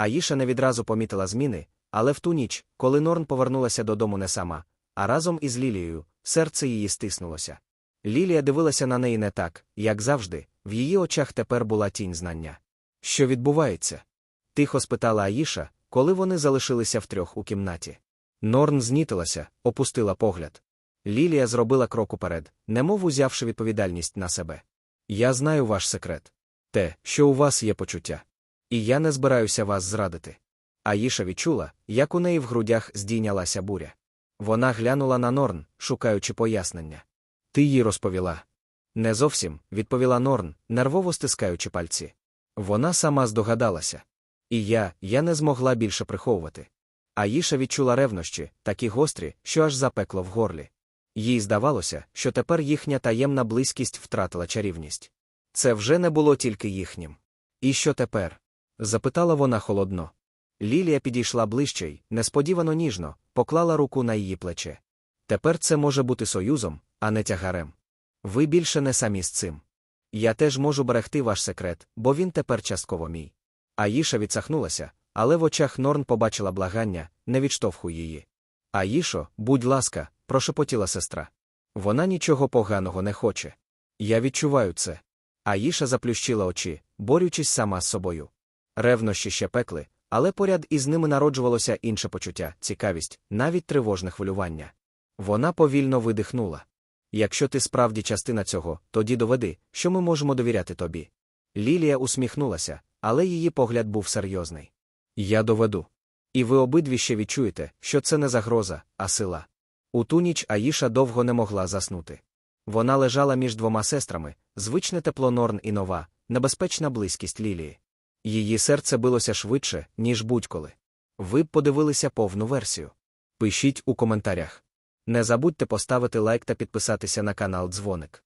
Аїша не відразу помітила зміни, але в ту ніч, коли Норн повернулася додому не сама, а разом із Лілією, серце її стиснулося. Лілія дивилася на неї не так, як завжди, в її очах тепер була тінь знання. Що відбувається? Тихо спитала Аїша, коли вони залишилися втрьох у кімнаті. Норн знітилася, опустила погляд. Лілія зробила крок уперед, немов узявши відповідальність на себе. Я знаю ваш секрет. Те, що у вас є почуття. І я не збираюся вас зрадити. Аїша відчула, як у неї в грудях здійнялася буря. Вона глянула на Норн, шукаючи пояснення. Ти їй розповіла. Не зовсім, відповіла Норн, нервово стискаючи пальці. Вона сама здогадалася. І я, я не змогла більше приховувати. Аїша відчула ревнощі, такі гострі, що аж запекло в горлі. Їй здавалося, що тепер їхня таємна близькість втратила чарівність. Це вже не було тільки їхнім. І що тепер? Запитала вона холодно. Лілія підійшла ближче й, несподівано ніжно, поклала руку на її плече. Тепер це може бути союзом, а не тягарем. Ви більше не самі з цим. Я теж можу берегти ваш секрет, бо він тепер частково мій. Аїша відсахнулася, але в очах Норн побачила благання, не відштовхуй її. Аїшо, будь ласка, прошепотіла сестра. Вона нічого поганого не хоче. Я відчуваю це. Аїша заплющила очі, борючись сама з собою. Ревнощі ще пекли, але поряд із ними народжувалося інше почуття, цікавість, навіть тривожне хвилювання. Вона повільно видихнула. Якщо ти справді частина цього, тоді доведи, що ми можемо довіряти тобі. Лілія усміхнулася, але її погляд був серйозний. Я доведу. І ви обидві ще відчуєте, що це не загроза, а сила. У ту ніч Аїша довго не могла заснути. Вона лежала між двома сестрами, звичне тепло Норн і нова, небезпечна близькість Лілії. Її серце билося швидше, ніж будь-коли. Ви б подивилися повну версію. Пишіть у коментарях. Не забудьте поставити лайк та підписатися на канал Дзвоник.